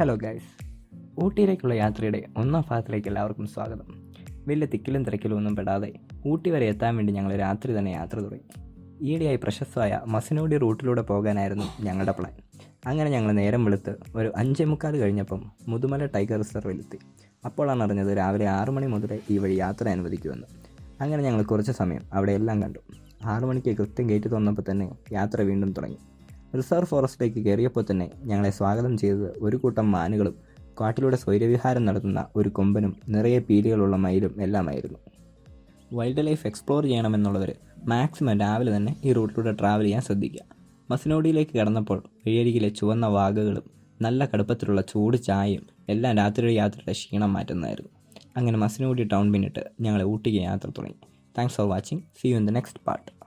Hello guys ഊട്ടിയിലേക്കുള്ള യാത്രയുടെ ഒന്നാം ഭാഗത്തിലേക്ക് എല്ലാവർക്കും സ്വാഗതം. വലിയ തിക്കിലും തിരക്കിലും ഒന്നും പെടാതെ ഊട്ടി വരെ എത്താൻ വേണ്ടി ഞങ്ങൾ രാത്രി തന്നെ യാത്ര തുടങ്ങി. ഈയിടെയായി പ്രശസ്തമായ മസിനോടി റൂട്ടിലൂടെ പോകാനായിരുന്നു ഞങ്ങളുടെ പ്ലാൻ അങ്ങനെ ഞങ്ങൾ നേരം വെളുത്ത് ഒരു അഞ്ചേ മുക്കാൽ കഴിഞ്ഞപ്പം മുതുമല ടൈഗർ റിസർവിലെത്തി അപ്പോഴാണ് അറിഞ്ഞത് രാവിലെ ആറു മണി മുതലേ ഈ വഴി യാത്ര അനുവദിക്കുമെന്ന്. അങ്ങനെ ഞങ്ങൾ കുറച്ച് സമയം അവിടെ എല്ലാം കണ്ടു. ആറു മണിക്ക് കൃത്യം ഗേറ്റ് തുറന്നപ്പോൾ തന്നെ യാത്ര വീണ്ടും തുടങ്ങി. റിസർവ് ഫോറസ്റ്റിലേക്ക് കയറിയപ്പോൾ തന്നെ ഞങ്ങളെ സ്വാഗതം ചെയ്തത് ഒരു കൂട്ടം മാനുകളും കാട്ടിലൂടെ സ്വൈരവിഹാരം നടത്തുന്ന ഒരു കൊമ്പനും നിറയെ പീലികളുള്ള മയിലും എല്ലാമായിരുന്നു. വൈൽഡ് ലൈഫ് എക്സ്പ്ലോർ ചെയ്യണമെന്നുള്ളവർ മാക്സിമം രാവിലെ തന്നെ ഈ റൂട്ടിലൂടെ ട്രാവൽ ചെയ്യാൻ ശ്രദ്ധിക്കുക. മസിനോടിയിലേക്ക് കടന്നപ്പോൾ വഴിയരികിലെ ചുവന്ന വാഗകളും നല്ല കടുപ്പത്തിലുള്ള ചൂട് ചായയും എല്ലാം രാത്രിയുടെ യാത്രയുടെ ക്ഷീണം മാറ്റുന്നതായിരുന്നു. അങ്ങനെ മസിനോടി ടൗൺ പിന്നിട്ട് ഞങ്ങളെ ഊട്ടിക്ക് യാത്ര തുടങ്ങി. Thanks for watching. See you in the next part.